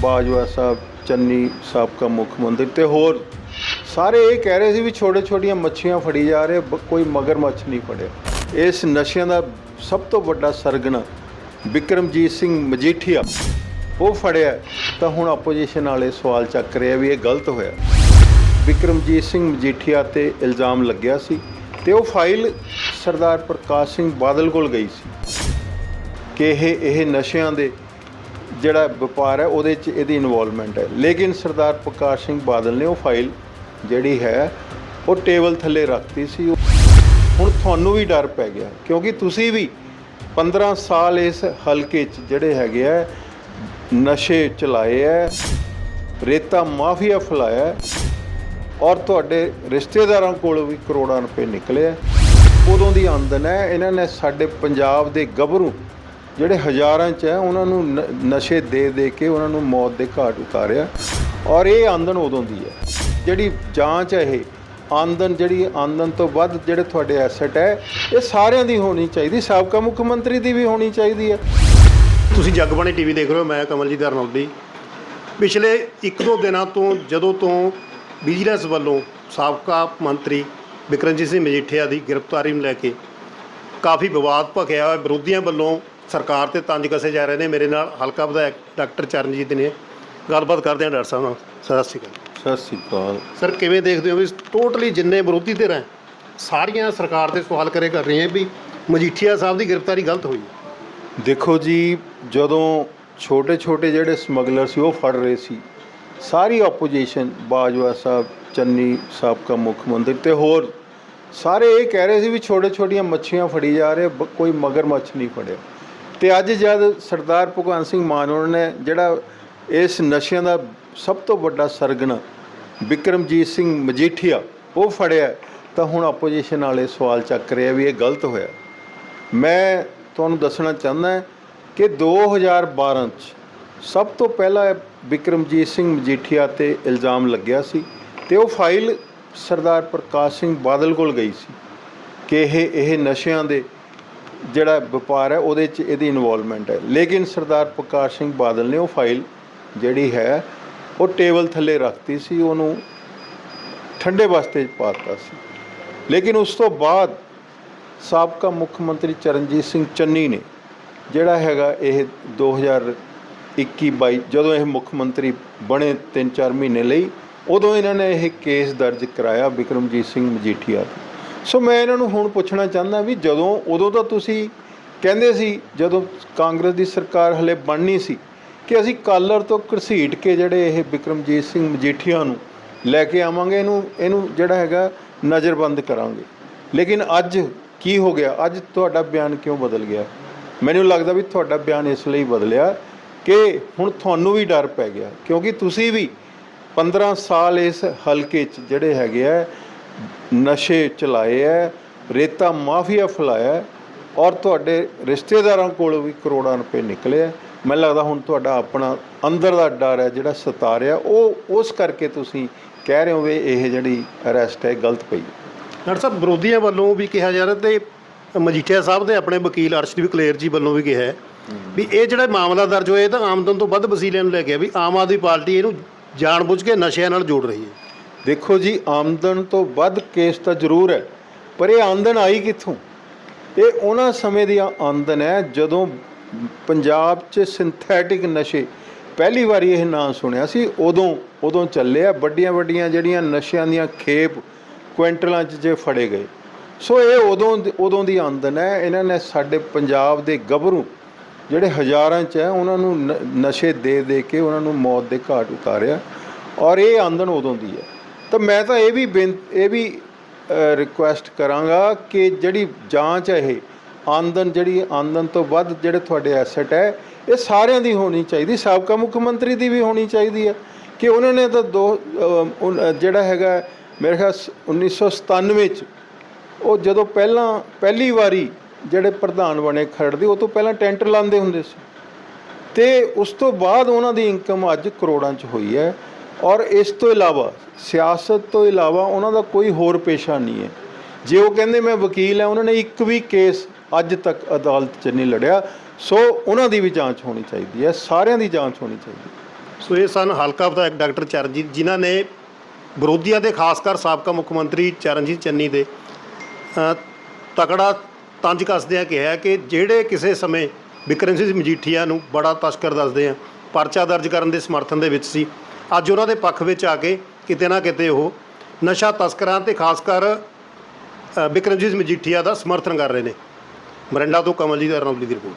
ਬਾਜਵਾ ਸਾਹਿਬ, ਚੰਨੀ ਸਾਬਕਾ ਮੁੱਖ ਮੰਤਰੀ ਤੇ ਹੋਰ ਸਾਰੇ ਇਹ ਕਹਿ ਰਹੇ ਸੀ ਵੀ ਛੋਟੇ ਛੋਟੀਆਂ ਮੱਛੀਆਂ ਫੜੀ ਜਾ ਰਹੇ, ਬ- ਕੋਈ ਮਗਰਮੱਛ ਨਹੀਂ ਫੜਿਆ। ਇਸ ਨਸ਼ਿਆਂ ਦਾ ਸਭ ਤੋਂ ਵੱਡਾ ਸਰਗਣਾ ਵਿਕਰਮਜੀਤ ਸਿੰਘ ਮਜੀਠੀਆ, ਉਹ ਫੜਿਆ ਤਾਂ ਹੁਣ ਆਪੋਜੀਸ਼ਨ ਵਾਲੇ ਸਵਾਲ ਚੱਕ ਰਹੇ ਆ ਵੀ ਇਹ ਗਲਤ ਹੋਇਆ। ਵਿਕਰਮਜੀਤ ਸਿੰਘ ਮਜੀਠੀਆ ਤੇ ਇਲਜ਼ਾਮ ਲੱਗਿਆ ਸੀ ਤੇ ਉਹ ਫਾਈਲ ਸਰਦਾਰ ਪ੍ਰਕਾਸ਼ ਸਿੰਘ ਬਾਦਲ ਕੋਲ ਗਈ ਸੀ ਕਿ ਇਹ ਇਹ ਨਸ਼ਿਆਂ ਦੇ ਜਿਹੜਾ ਵਪਾਰ ਹੈ, ਉਹਦੇ 'ਚ ਇਹਦੀ ਇਨਵੋਲਵਮੈਂਟ ਹੈ। ਲੇਕਿਨ ਸਰਦਾਰ ਪ੍ਰਕਾਸ਼ ਸਿੰਘ ਬਾਦਲ ਨੇ ਉਹ ਫਾਈਲ ਜਿਹੜੀ ਹੈ, ਉਹ ਟੇਬਲ ਥੱਲੇ ਰੱਖਤੀ ਸੀ। ਹੁਣ ਤੁਹਾਨੂੰ ਵੀ ਡਰ ਪੈ ਗਿਆ, ਕਿਉਂਕਿ ਤੁਸੀਂ ਵੀ 15 ਸਾਲ ਇਸ ਹਲਕੇ 'ਚ ਜਿਹੜੇ ਹੈਗੇ ਆ, ਨਸ਼ੇ ਚਲਾਏ ਹੈ ਰੇਤਾ ਮਾਫੀਆ ਫੈਲਾਇਆ, ਔਰ ਤੁਹਾਡੇ ਰਿਸ਼ਤੇਦਾਰਾਂ ਕੋਲ ਵੀ ਕਰੋੜਾਂ ਰੁਪਏ ਨਿਕਲੇ ਆ। ਉਦੋਂ ਦੀ ਆਮਦਨ ਹੈ, ਇਹਨਾਂ ਨੇ ਸਾਡੇ ਪੰਜਾਬ ਦੇ ਗੱਭਰੂ ਜਿਹੜੇ ਹਜ਼ਾਰਾਂ ਚ ਹੈ, ਉਹਨਾਂ ਨੂੰ ਨ- ਨਸ਼ੇ ਦੇ ਦੇ ਕੇ ਉਹਨਾਂ ਨੂੰ ਮੌਤ ਦੇ ਘਾਟ ਉਤਾਰਿਆ। ਔਰ ਇਹ ਆਮਦਨ ਉਦੋਂ ਦੀ ਹੈ। ਜਿਹੜੀ ਜਾਂਚ ਹੈ ਇਹ ਆਮਦਨ ਜਿਹੜੀ ਆਮਦਨ ਤੋਂ ਵੱਧ ਜਿਹੜੇ ਤੁਹਾਡੇ ਐਸੈਟ ਹੈ, ਇਹ ਸਾਰਿਆਂ ਦੀ ਹੋਣੀ ਚਾਹੀਦੀ, ਸਾਬਕਾ ਮੁੱਖ ਮੰਤਰੀ ਦੀ ਵੀ ਹੋਣੀ ਚਾਹੀਦੀ ਹੈ। ਤੁਸੀਂ ਜਗਬਾਣੀ ਟੀਵੀ ਦੇਖ ਰਹੇ ਹੋ, ਮੈਂ ਕਮਲਜੀਤ ਅਰਨੌਲਦੀ ਪਿਛਲੇ ਇੱਕ ਦੋ ਦਿਨਾਂ ਤੋਂ, ਜਦੋਂ ਤੋਂ ਵਿਜੀਲੈਂਸ ਵੱਲੋਂ ਸਾਬਕਾ ਮੰਤਰੀ ਵਿਕਰਮਜੀਤ ਸਿੰਘ ਮਜੀਠੀਆ ਦੀ ਗ੍ਰਿਫਤਾਰੀ ਨੂੰ ਲੈ ਕੇ ਕਾਫੀ ਵਿਵਾਦ ਭਖਿਆ ਹੋਇਆ, ਵਿਰੋਧੀਆਂ ਵੱਲੋਂ ਸਰਕਾਰ ਤੇ ਤੰਜ ਕਸੇ ਜਾ ਰਹੇ ਨੇ ਮੇਰੇ ਨਾਲ ਹਲਕਾ ਵਿਧਾਇਕ ਡਾਕਟਰ ਚਰਨਜੀਤ ਨੇ। ਗੱਲਬਾਤ ਕਰਦੇ ਹਾਂ ਡਾਕਟਰ ਸਾਹਿਬ ਨਾਲ। ਸਤਿ ਸ਼੍ਰੀ ਅਕਾਲ। ਸਤਿ ਸ੍ਰੀ ਅਕਾਲ। ਸਰ ਕਿਵੇਂ ਦੇਖਦੇ ਹੋ ਵੀ ਟੋਟਲੀ ਜਿੰਨੇ ਵਿਰੋਧੀ ਧਿਰ ਹੈ ਸਾਰੀਆਂ ਸਰਕਾਰ ਤੇ ਸਵਾਲ ਕਰੇ ਕਰ ਰਹੀਆਂ ਵੀ ਮਜੀਠੀਆ ਸਾਹਿਬ ਦੀ ਗ੍ਰਿਫਤਾਰੀ ਗਲਤ ਹੋਈ ਦੇਖੋ ਜੀ ਜਦੋਂ ਛੋਟੇ-ਛੋਟੇ ਜਿਹੜੇ ਸਮਗਲਰ ਸੀ ਉਹ ਫੜ ਰਹੇ ਸੀ। ਸਾਰੀ ਆਪੋਜੀਸ਼ਨ ਬਾਜਵਾ ਸਾਹਿਬ ਚੰਨੀ ਸਾਬਕਾ ਮੁੱਖ ਮੰਤਰੀ ਤੇ ਹੋਰ ਸਾਰੇ ਇਹ ਕਹਿ ਰਹੇ ਸੀ ਵੀ ਛੋਟੇ-ਛੋਟੀਆਂ ਮੱਛੀਆਂ ਫੜੀ ਜਾ ਰਹੇ ਕੋਈ ਮਗਰਮੱਛ ਨਹੀਂ ਫੜਿਆ। ਤੇ ਅੱਜ ਜਦ ਸਰਦਾਰ ਭਗਵੰਤ ਸਿੰਘ ਮਾਨ ਹੋਰਾਂ ਨੇ ਜਿਹੜਾ ਇਸ ਨਸ਼ਿਆਂ ਦਾ ਸਭ ਤੋਂ ਵੱਡਾ ਸਰਗਣਾ ਵਿਕਰਮਜੀਤ ਸਿੰਘ ਮਜੀਠੀਆ, ਉਹ ਫੜਿਆ, ਤਾਂ ਹੁਣ ਆਪੋਜੀਸ਼ਨ ਵਾਲੇ ਸਵਾਲ ਚੱਕ ਰਿਹਾ ਵੀ ਇਹ ਗਲਤ ਹੋਇਆ। ਮੈਂ ਤੁਹਾਨੂੰ ਦੱਸਣਾ ਚਾਹੁੰਦਾ ਕਿ 2012 ਚ ਸਭ ਤੋਂ ਪਹਿਲਾਂ ਵਿਕਰਮਜੀਤ ਸਿੰਘ ਮਜੀਠੀਆ ਤੇ ਇਲਜ਼ਾਮ ਲੱਗਿਆ ਸੀ ਤੇ ਉਹ ਫਾਈਲ ਸਰਦਾਰ ਪ੍ਰਕਾਸ਼ ਸਿੰਘ ਬਾਦਲ ਕੋਲ ਗਈ ਸੀ ਕਿ ਇਹ ਇਹ ਨਸ਼ਿਆਂ ਦੇ ਜਿਹੜਾ ਵਪਾਰ ਹੈ, ਉਹਦੇ 'ਚ ਇਹਦੀ ਇਨਵੋਲਵਮੈਂਟ ਹੈ। ਲੇਕਿਨ ਸਰਦਾਰ ਪ੍ਰਕਾਸ਼ ਸਿੰਘ ਬਾਦਲ ਨੇ ਉਹ ਫਾਈਲ ਜਿਹੜੀ ਹੈ, ਉਹ ਟੇਬਲ ਥੱਲੇ ਰੱਖਤੀ ਸੀ, ਉਹਨੂੰ ਠੰਡੇ ਵਾਸਤੇ 'ਚ ਪਾ ਦਿੱਤਾ ਸੀ। ਲੇਕਿਨ ਉਸ ਤੋਂ ਬਾਅਦ ਸਾਬਕਾ ਮੁੱਖ ਮੰਤਰੀ ਚਰਨਜੀਤ ਸਿੰਘ ਚੰਨੀ ਨੇ ਜਿਹੜਾ ਹੈਗਾ ਇਹ 2021 22 ਜਦੋਂ ਇਹ ਮੁੱਖ ਮੰਤਰੀ ਬਣੇ 3-4 ਮਹੀਨੇ ਲਈ, ਉਦੋਂ ਇਹਨਾਂ ਨੇ ਇਹ ਕੇਸ ਦਰਜ ਕਰਾਇਆ ਵਿਕਰਮਜੀਤ ਸਿੰਘ ਮਜੀਠੀਆ ਦਾ ਸੋ ਮੈਂ ਇਹਨਾਂ ਨੂੰ ਹੁਣ ਪੁੱਛਣਾ ਚਾਹੁੰਦਾ ਵੀ ਜਦੋਂ, ਉਦੋਂ ਤਾਂ ਤੁਸੀਂ ਕਹਿੰਦੇ ਸੀ, ਜਦੋਂ ਕਾਂਗਰਸ ਦੀ ਸਰਕਾਰ ਹਲੇ ਬਣਨੀ ਸੀ, ਕਿ ਅਸੀਂ ਕਾਲਰ ਤੋਂ ਘਸੀਟ ਕੇ ਜਿਹੜੇ ਇਹ ਵਿਕਰਮਜੀਤ ਸਿੰਘ ਮਜੀਠੀਆ ਨੂੰ ਲੈ ਕੇ ਆਵਾਂਗੇ, ਇਹਨੂੰ ਇਹਨੂੰ ਜਿਹੜਾ ਹੈਗਾ ਨਜ਼ਰਬੰਦ ਕਰਾਂਗੇ। ਲੇਕਿਨ ਅੱਜ ਕੀ ਹੋ ਗਿਆ? ਅੱਜ ਤੁਹਾਡਾ ਬਿਆਨ ਕਿਉਂ ਬਦਲ ਗਿਆ? ਮੈਨੂੰ ਲੱਗਦਾ ਵੀ ਤੁਹਾਡਾ ਬਿਆਨ ਇਸ ਲਈ ਬਦਲਿਆ ਕਿ ਹੁਣ ਤੁਹਾਨੂੰ ਵੀ ਡਰ ਪੈ ਗਿਆ, ਕਿਉਂਕਿ ਤੁਸੀਂ ਵੀ 15 ਸਾਲ ਇਸ ਹਲਕੇ 'ਚ ਜਿਹੜੇ ਹੈਗੇ ਆ ਨਸ਼ੇ ਚਲਾਏ ਹੈ ਰੇਤਾ ਮਾਫੀਆ ਫੈਲਾਇਆ ਔਰ ਤੁਹਾਡੇ ਰਿਸ਼ਤੇਦਾਰਾਂ ਕੋਲ ਵੀ ਕਰੋੜਾਂ ਰੁਪਏ ਨਿਕਲੇ ਆ ਮੈਨੂੰ ਲੱਗਦਾ ਹੁਣ ਤੁਹਾਡਾ ਆਪਣਾ ਅੰਦਰ ਦਾ ਡਰ ਹੈ ਜਿਹੜਾ ਸਤਾ ਰਿਹਾ ਉਹ ਉਸ ਕਰਕੇ ਤੁਸੀਂ ਕਹਿ ਰਹੇ ਹੋ ਵੀ ਇਹ ਜਿਹੜੀ ਅਰੈਸਟ ਹੈ ਗਲਤ ਪਈ ਡਾਕਟਰ ਸਾਹਿਬ, ਵਿਰੋਧੀਆਂ ਵੱਲੋਂ ਵੀ ਕਿਹਾ ਜਾ ਰਿਹਾ ਤੇ ਮਜੀਠੀਆ ਸਾਹਿਬ ਦੇ ਆਪਣੇ ਵਕੀਲ ਅਰਸ਼ਦੀਪ ਕਲੇਰ ਜੀ ਵੱਲੋਂ ਵੀ ਕਿਹਾ ਵੀ ਇਹ ਜਿਹੜਾ ਮਾਮਲਾ ਦਰਜ ਹੋਇਆ, ਇਹ ਤਾਂ ਆਮਦਨ ਤੋਂ ਵੱਧ ਵਸੀਲਿਆਂ ਨੂੰ ਲੈ ਕੇ ਆ ਵੀ ਆਮ ਆਦਮੀ ਪਾਰਟੀ ਇਹਨੂੰ ਜਾਣਬੁੱਝ ਕੇ ਨਸ਼ਿਆਂ ਨਾਲ ਜੋੜ ਰਹੀ ਹੈ ਦੇਖੋ ਜੀ, ਆਮਦਨ ਤੋਂ ਵੱਧ ਕੇਸ ਤਾਂ ਜ਼ਰੂਰ ਹੈ, ਪਰ ਇਹ ਆਮਦਨ ਆਈ ਕਿੱਥੋਂ? ਇਹ ਉਹਨਾਂ ਸਮੇਂ ਦੀ ਆਮਦਨ ਹੈ, ਜਦੋਂ ਪੰਜਾਬ 'ਚ ਸਿੰਥੈਟਿਕ ਨਸ਼ੇ ਪਹਿਲੀ ਵਾਰੀ ਇਹ ਨਾਂ ਸੁਣਿਆ ਸੀ, ਉਦੋਂ ਉਦੋਂ ਚੱਲਿਆ, ਵੱਡੀਆਂ ਵੱਡੀਆਂ ਜਿਹੜੀਆਂ ਨਸ਼ਿਆਂ ਦੀਆਂ ਖੇਪ ਕੁਇੰਟਲਾਂ 'ਚ ਜੇ ਫੜੇ ਗਏ। ਸੋ ਇਹ ਉਦੋਂ ਉਦੋਂ ਦੀ ਆਮਦਨ ਹੈ, ਇਹਨਾਂ ਨੇ ਸਾਡੇ ਪੰਜਾਬ ਦੇ ਗੱਭਰੂ ਜਿਹੜੇ ਹਜ਼ਾਰਾਂ 'ਚ ਹੈ, ਉਹਨਾਂ ਨੂੰ ਨ- ਨਸ਼ੇ ਦੇ ਦੇ ਕੇ ਉਹਨਾਂ ਨੂੰ ਮੌਤ ਦੇ ਘਾਟ ਉਤਾਰਿਆ, ਔਰ ਇਹ ਆਮਦਨ ਉਦੋਂ ਦੀ ਹੈ। ਤਾਂ ਮੈਂ ਤਾਂ ਇਹ ਵੀ ਬੇਨ- ਇਹ ਵੀ ਰਿਕੁਐਸਟ ਕਰਾਂਗਾ ਕਿ ਜਿਹੜੀ ਜਾਂਚ ਹੈ ਇਹ, ਆਮਦਨ ਜਿਹੜੀ ਆਮਦਨ ਤੋਂ ਵੱਧ ਜਿਹੜੇ ਤੁਹਾਡੇ ਐਸੈਟ ਹੈ, ਇਹ ਸਾਰਿਆਂ ਦੀ ਹੋਣੀ ਚਾਹੀਦੀ, ਸਾਬਕਾ ਮੁੱਖ ਮੰਤਰੀ ਦੀ ਵੀ ਹੋਣੀ ਚਾਹੀਦੀ ਹੈ। ਕਿ ਉਹਨਾਂ ਨੇ ਤਾਂ ਦੋ ਜਿਹੜਾ ਹੈਗਾ ਮੇਰੇ ਖਿਆਲ ਸ- 1997 ਚ, ਉਹ ਜਦੋਂ ਪਹਿਲਾਂ, ਪਹਿਲੀ ਵਾਰੀ ਜਿਹੜੇ ਪ੍ਰਧਾਨ ਬਣੇ ਖਰੜ ਦੇ, ਉਹ ਤੋਂ ਪਹਿਲਾਂ ਟੈਂਟਰ ਲਾਉਂਦੇ ਹੁੰਦੇ ਸੀ। ਤੇ ਉਸ ਤੋਂ ਬਾਅਦ ਉਹਨਾਂ ਦੀ ਇਨਕਮ ਅੱਜ ਕਰੋੜਾਂ 'ਚ ਹੋਈ ਹੈ। ਔਰ ਇਸ ਤੋਂ ਇਲਾਵਾ, ਸਿਆਸਤ ਤੋਂ ਇਲਾਵਾ ਉਹਨਾਂ ਦਾ ਕੋਈ ਹੋਰ ਪੇਸ਼ਾ ਨਹੀਂ ਹੈ। ਜੇ ਉਹ ਕਹਿੰਦੇ ਮੈਂ ਵਕੀਲ ਹਾਂ, ਉਹਨਾਂ ਨੇ ਇੱਕ ਵੀ ਕੇਸ ਅੱਜ ਤੱਕ ਅਦਾਲਤ 'ਚ ਨਹੀਂ ਲੜਿਆ। ਸੋ ਉਹਨਾਂ ਦੀ ਵੀ ਜਾਂਚ ਹੋਣੀ ਚਾਹੀਦੀ ਹੈ, ਸਾਰਿਆਂ ਦੀ ਜਾਂਚ ਹੋਣੀ ਚਾਹੀਦੀ ਹੈ। ਸੋ ਇਹ ਸਨ ਹਲਕਾ ਵਿਧਾਇਕ ਡਾਕਟਰ ਚਰਨਜੀਤ, ਜਿਨ੍ਹਾਂ ਨੇ ਵਿਰੋਧੀਆਂ ਦੇ, ਖਾਸ ਕਰ ਸਾਬਕਾ ਮੁੱਖ ਮੰਤਰੀ ਚਰਨਜੀਤ ਚੰਨੀ ਦੇ ਤਕੜਾ ਤੰਜ ਕੱਸਦਿਆਂ ਕਿਹਾ ਕਿ ਜਿਹੜੇ ਕਿਸੇ ਸਮੇਂ ਬਿਕਰਮ ਸਿੰਘ ਮਜੀਠੀਆ ਨੂੰ ਬੜਾ ਤਸਕਰ ਦੱਸਦੇ ਆ, ਪਰਚਾ ਦਰਜ ਕਰਨ ਦੇ ਸਮਰਥਨ ਦੇ ਵਿੱਚ ਸੀ ਅੱਜ ਉਹਨਾਂ ਦੇ ਪੱਖ ਵਿੱਚ ਆ ਕੇ ਕਿਤੇ ਨਾ ਕਿਤੇ ਉਹ ਨਸ਼ਾ ਤਸਕਰਾਂ ਤੇ ਖਾਸ ਕਰ ਬਿਕਰਮਜੀਤ ਮਜੀਠੀਆ ਦਾ ਸਮਰਥਨ ਕਰ ਰਹੇ ਨੇ। ਮਰਿੰਡਾ ਤੋਂ ਕਮਲਜੀਤ ਅਰਨੌਲੀ ਦੀ ਰਿਪੋਰਟ।